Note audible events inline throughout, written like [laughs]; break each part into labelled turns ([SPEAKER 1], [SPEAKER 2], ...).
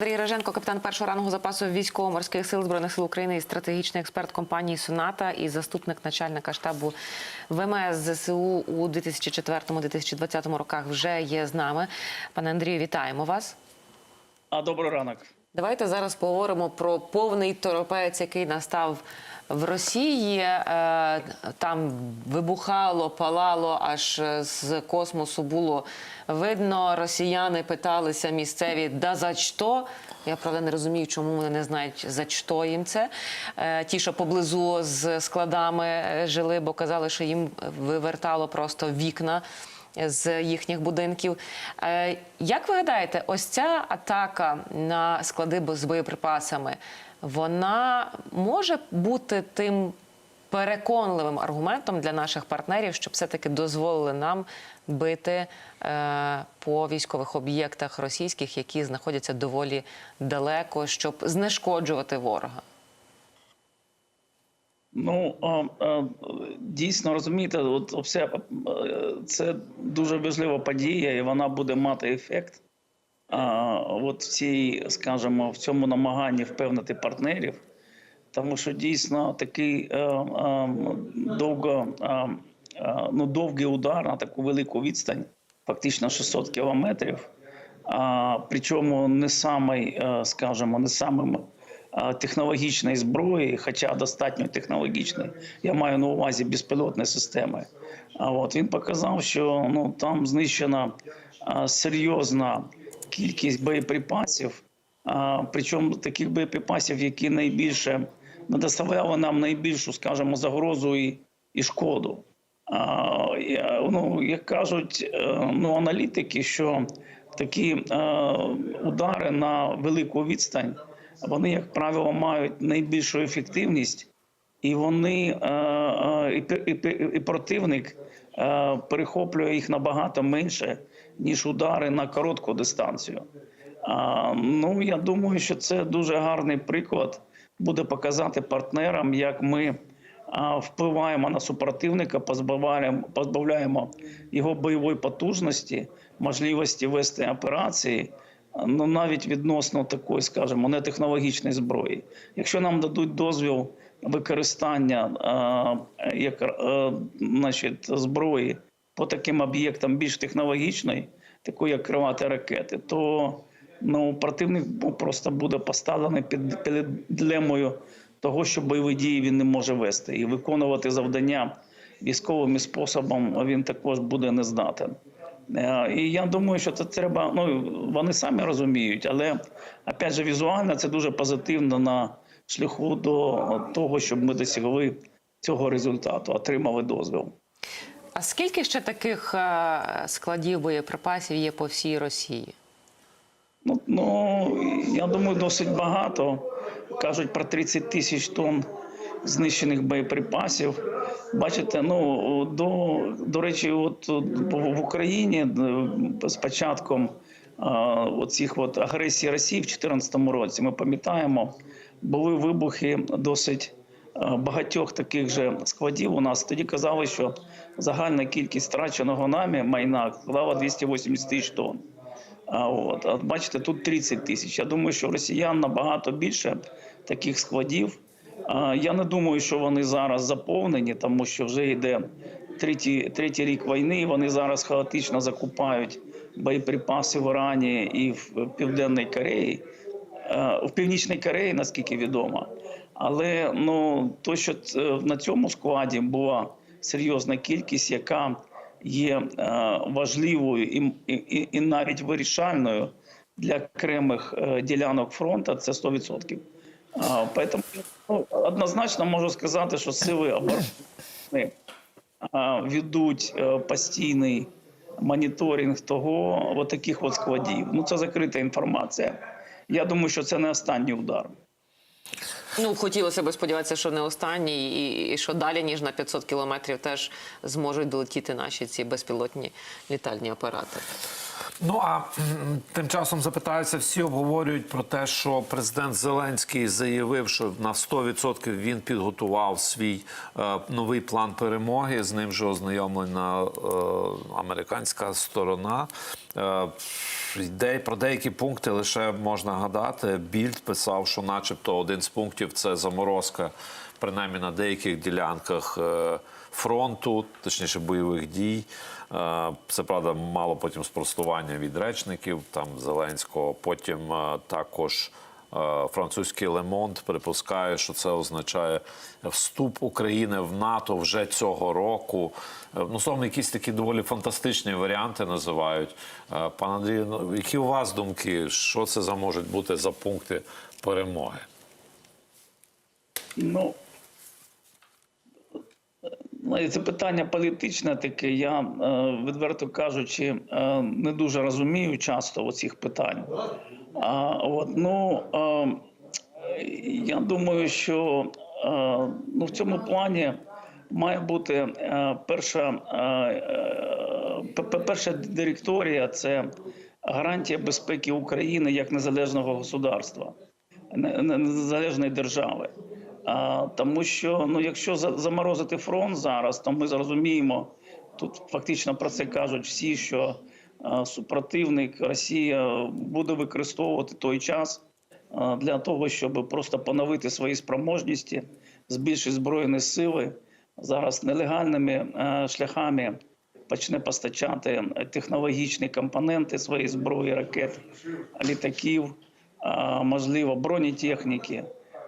[SPEAKER 1] Андрій Реженко, капітан першого рангу запасу військово-морських сил збройних сил України і стратегічний експерт компанії Соната і заступник начальника штабу ВМС ЗСУ у 2004-2020 роках вже є з нами. Пане Андрію, вітаємо вас.
[SPEAKER 2] А добрий ранок.
[SPEAKER 1] Давайте зараз поговоримо про повний торопець, який настав в Росії. Е, Там вибухало, палало, аж з космосу було видно. Росіяни питалися місцеві, да за що? Я правда не розумію, чому вони не знають за що їм це. Е, Ті, що поблизу з складами е, жили, бо казали, що їм вивертало просто вікна з їхніх будинків. Е, Як ви гадаєте, ось ця атака на склади з боєприпасами, вона може бути тим переконливим аргументом для наших партнерів, щоб все-таки дозволили нам бити е, по військових об'єктах російських, які знаходяться доволі далеко, щоб знешкоджувати ворога?
[SPEAKER 2] Ну дійсно розумієте, от все е, це дуже важлива подія, і вона буде мати ефект. От в цій, скажімо, в цьому намаганні впевнити партнерів, тому що дійсно такий а, а, довго, а, ну, довгий удар на таку велику відстань, фактично 600 кілометрів. Причому не самий, е, скажімо, не самим е, технологічної зброї, хоча достатньо технологічної. Я маю на увазі безпілотні системи. А от він показав, що ну там знищена е, серйозна кількість боєприпасів. Причому таких боєприпасів, які найбільше доставляли нам найбільшу, скажімо, загрозу і, і шкоду. Ну, як кажуть е, ну, аналітики, що такі е, удари на велику відстань, вони, як правило, мають найбільшу ефективність, і вони е, і, противник перехоплює їх набагато менше, ніж удари на коротку дистанцію. А, ну я думаю, що це дуже гарний приклад буде показати партнерам, як ми а, впливаємо на супротивника, позбавляємо, позбавляємо його бойової потужності, можливості вести операції. Ну навіть відносно такої, скажімо, нетехнологічної зброї. Якщо нам дадуть дозвіл використання як, а, значить, зброї по таким об'єктам більш технологічної, такої як крилаті ракети, то ну, противник просто буде поставлений під, під дилемою того, що бойові дії він не може вести, і виконувати завдання військовим способом він також буде не здатен. Е, І я думаю, що це треба. Ну вони самі розуміють, але опять же, візуально це дуже позитивно на шляху до того, щоб ми досягли цього результату, отримали дозвіл.
[SPEAKER 1] А скільки ще таких е, складів боєприпасів є по всій Росії?
[SPEAKER 2] Ну, ну я думаю, досить багато. Кажуть про 30 тисяч тонн знищених боєприпасів. Бачите, ну до, до речі, от в Україні е, з початком е, оцих от агресії Росії в 2014 році ми пам'ятаємо, були вибухи досить багатьох таких же складів. У нас тоді казали, що загальна кількість втраченого нами майна склала 280 тисяч тонн. А от а бачите, тут 30 тисяч. Я думаю, що росіян набагато більше таких складів. А, Я не думаю, що вони зараз заповнені, тому що вже йде третій, третій рік війни. і Вони зараз хаотично закупають боєприпаси в Ірані і в Південній Кореї, Е, в Північній Кореї, наскільки відомо. Але ну то, що на цьому складі була серйозна кількість, яка є е, важливою і, і, і навіть вирішальною для окремих е, ділянок фронту, це 100%. А, Поэтому ну, однозначно можу сказати, що сили оборони ведуть е, постійний моніторинг того от таких от складів. Ну це закрита інформація. Я думаю, що це не останній удар.
[SPEAKER 1] Ну, хотілося б сподіватися, що не останній, і, і що далі, ніж на 500 кілометрів, теж зможуть долетіти наші ці безпілотні літальні апарати.
[SPEAKER 3] Ну а тим часом запитаються, всі обговорюють про те, що президент Зеленський заявив, що на 100% він підготував свій е, новий план перемоги. З ним вже ознайомлена е, американська сторона. Е, про деякі пункти лише можна гадати. Більд писав, що, начебто, один з пунктів це заморозка, принаймні на деяких ділянках е, фронту, точніше бойових дій. Е, Це правда мало потім спростування від речників там Зеленського. Потім е, також е, французький Лемонт припускає, що це означає вступ України в НАТО вже цього року. Ну, словно, якісь такі доволі фантастичні варіанти називають. Пан Андрій, ну, які у вас думки? Що це за можуть бути за пункти перемоги?
[SPEAKER 2] Ну, це питання політичне таке. Я, е, відверто кажучи, е, не дуже розумію часто оцих питань. А, от, ну, е, я думаю, що ну, в цьому плані має бути перша, пе- пе- перша директорія це гарантія безпеки України як незалежного государства, не- не- незалежної держави. Тому що ну, якщо за- заморозити фронт зараз, то ми зрозуміємо, тут фактично про це кажуть всі, що супротивник Росія буде використовувати той час для того, щоб просто поновити свої спроможності, збільшити збройні сили зараз нелегальними шляхами почне постачати технологічні компоненти своєї зброї, ракет, літаків, можливо, бронетехніки.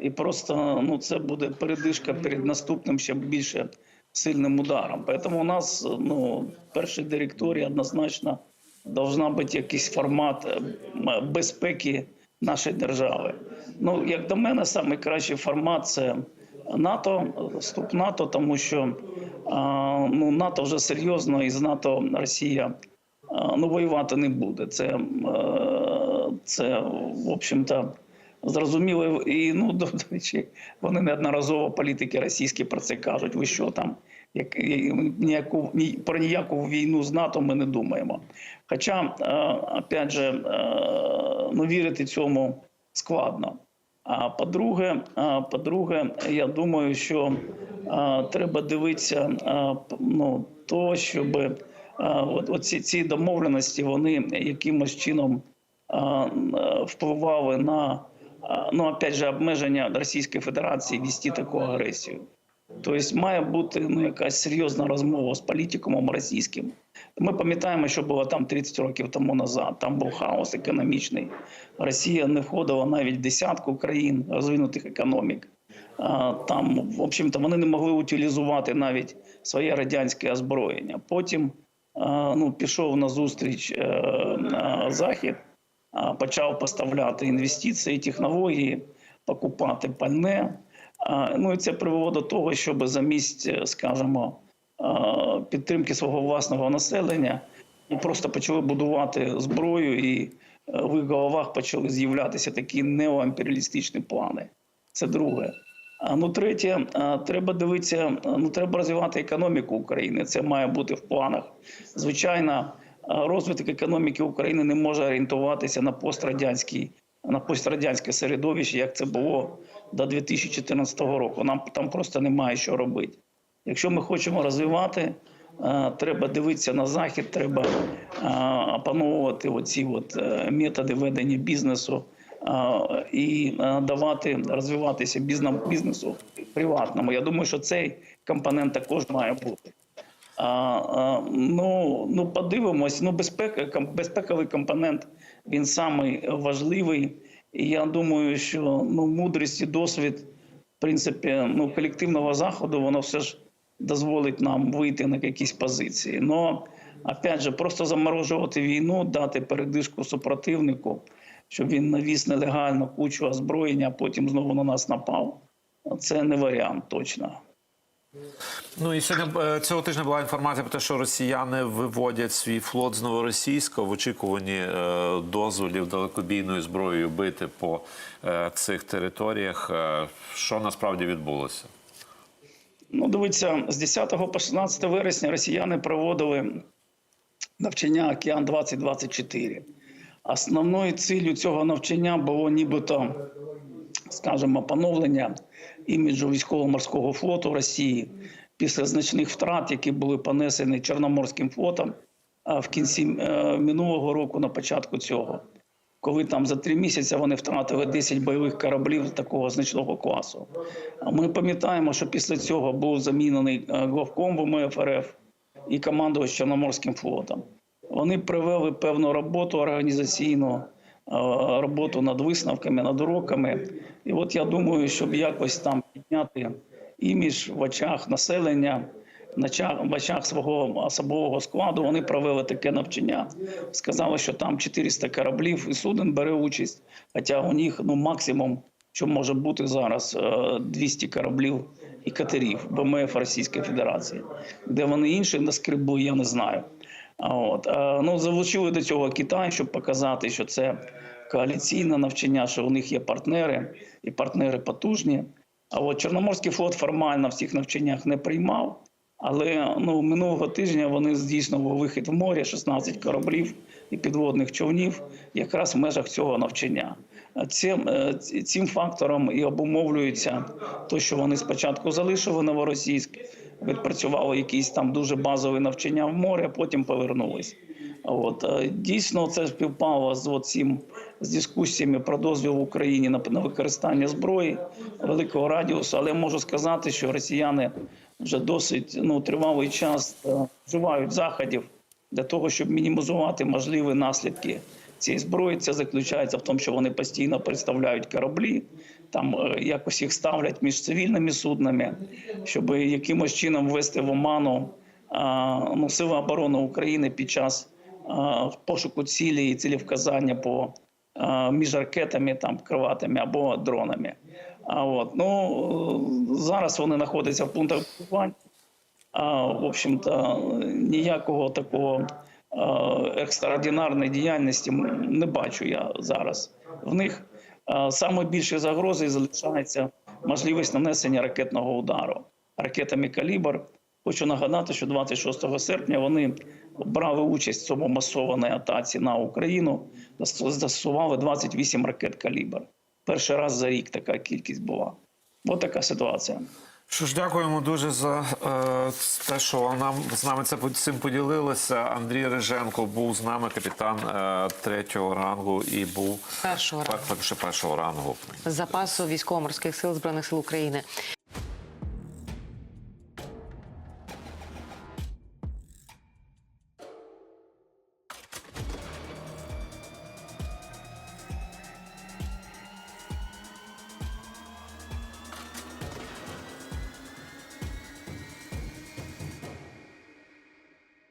[SPEAKER 2] І просто ну, це буде передишка перед наступним ще більше сильним ударом. Тому у нас ну, першій директорії однозначно должна бути якийсь формат е, безпеки нашої держави. Ну, як до мене, найкращий формат це НАТО, вступ НАТО, тому що ну, НАТО вже серйозно і з НАТО Росія ну, воювати не буде. Це, е, це в общем-то, зрозуміло. І ну, [laughs] до речі, вони неодноразово політики російські про це кажуть. Ви що там? Як ніяку ні про ніяку війну з НАТО ми не думаємо. Хоча, е, опять же, е, ну вірити цьому складно. А по-друге, а, по-друге, я думаю, що а, треба дивитися п- ну, то, щоб от, от ці, домовленості вони якимось чином а, впливали на ну, опять же, обмеження Російської Федерації вести таку агресію. Тобто має бути ну, якась серйозна розмова з політикумом російським. Ми пам'ятаємо, що було там 30 років тому назад. Там був хаос економічний. Росія не входила навіть в десятку країн розвинутих економік. Там, в общем-то, вони не могли утилізувати навіть своє радянське озброєння. Потім ну, пішов на зустріч е, Захід, почав поставляти інвестиції, технології, покупати пальне. Ну і це привело до того, щоб замість, скажімо, підтримки свого власного населення просто почали будувати зброю, і е, в їх головах почали з'являтися такі неоімперіалістичні плани. Це друге. Ну третє, треба дивитися, ну треба розвивати економіку України. Це має бути в планах. Звичайно, розвиток економіки України не може орієнтуватися на пострадянський на пострадянське середовище, як це було до 2014 року. Нам там просто немає що робити. Якщо ми хочемо розвивати, е, треба дивитися на захід, треба е, опановувати оці от е, методи ведення бізнесу і давати розвиватися бізнесу приватному. Я думаю, що цей компонент також має бути. А, а, ну, ну подивимось. Ну, безпека, безпековий компонент він самий важливий. І я думаю, що ну, мудрість і досвід, в принципі, ну, колективного заходу, воно все ж дозволить нам вийти на якісь позиції. Но, опять же, просто заморожувати війну, дати передишку супротивнику, щоб він навіз нелегально кучу озброєння, а потім знову на нас напав. Це не варіант точно.
[SPEAKER 3] Ну і сьогодні е, цього тижня була інформація про те, що росіяни виводять свій флот з новоросійська в очікуванні е, дозволів далекобійною зброєю бити по е, цих територіях. Що насправді відбулося?
[SPEAKER 2] Ну, дивіться, з 10 по 16 вересня росіяни проводили навчання Океан 2024. Основною ціллю цього навчання було нібито, скажімо, поновлення іміджу військово-морського флоту Росії після значних втрат, які були понесені Чорноморським флотом в кінці е, минулого року, на початку цього, коли там за три місяці вони втратили 10 бойових кораблів такого значного класу. Ми пам'ятаємо, що після цього був замінений е, главком ВМФ РФ і командувач Чорноморським флотом. Вони провели певну роботу організаційну, роботу над висновками, над уроками. І от я думаю, щоб якось там підняти імідж в очах населення, в очах свого особового складу, вони провели таке навчання. Сказали, що там 400 кораблів і суден бере участь, хоча у них ну, максимум, що може бути зараз, е, 200 кораблів і катерів БМФ Російської Федерації. Де вони інші на скрибу, я не знаю. От. е, Ну, залучили до цього Китай, щоб показати, що це коаліційне навчання, що у них є партнери, і партнери потужні. А от Чорноморський флот формально в цих навчаннях не приймав. Але ну, минулого тижня вони здійснили вихід в море 16 кораблів і підводних човнів якраз в межах цього навчання. Цим, е, цим фактором і обумовлюється те, що вони спочатку залишили Новоросійськ, відпрацювали якісь там дуже базові навчання в морі, а потім повернулись. От е, дійсно це співпало з цим з дискусіями про дозвіл в Україні на, використання зброї великого радіусу. Але можу сказати, що росіяни вже досить ну тривалий час е, вживають заходів для того, щоб мінімізувати можливі наслідки цієї зброї. Це заключається в тому, що вони постійно представляють кораблі, там е, якось їх ставлять між цивільними суднами, щоб якимось чином ввести в оману ну, Сили оборони України під час пошуку цілі і цілівказання по між ракетами, там криватими або дронами. А от ну зараз вони знаходяться в пунктах блокування. А, в общем-то, ніякого такого екстраординарної діяльності не бачу я зараз. В них саме більше загрози залишається можливість нанесення ракетного удару ракетами калібр. Хочу нагадати, що 26 серпня вони брали участь в цьому масованій атаці на Україну, зас- застосували 28 ракет калібр. Перший раз за рік така кількість була. Ось така ситуація.
[SPEAKER 3] Що ж, дякуємо дуже за е, те, що нам з нами це цим поділилися. Андрій Риженко був з нами, капітан е, третього рангу, і був
[SPEAKER 1] Першого рангу.
[SPEAKER 3] пер- першого рангу.
[SPEAKER 1] запасу військово-морських сил збройних сил України.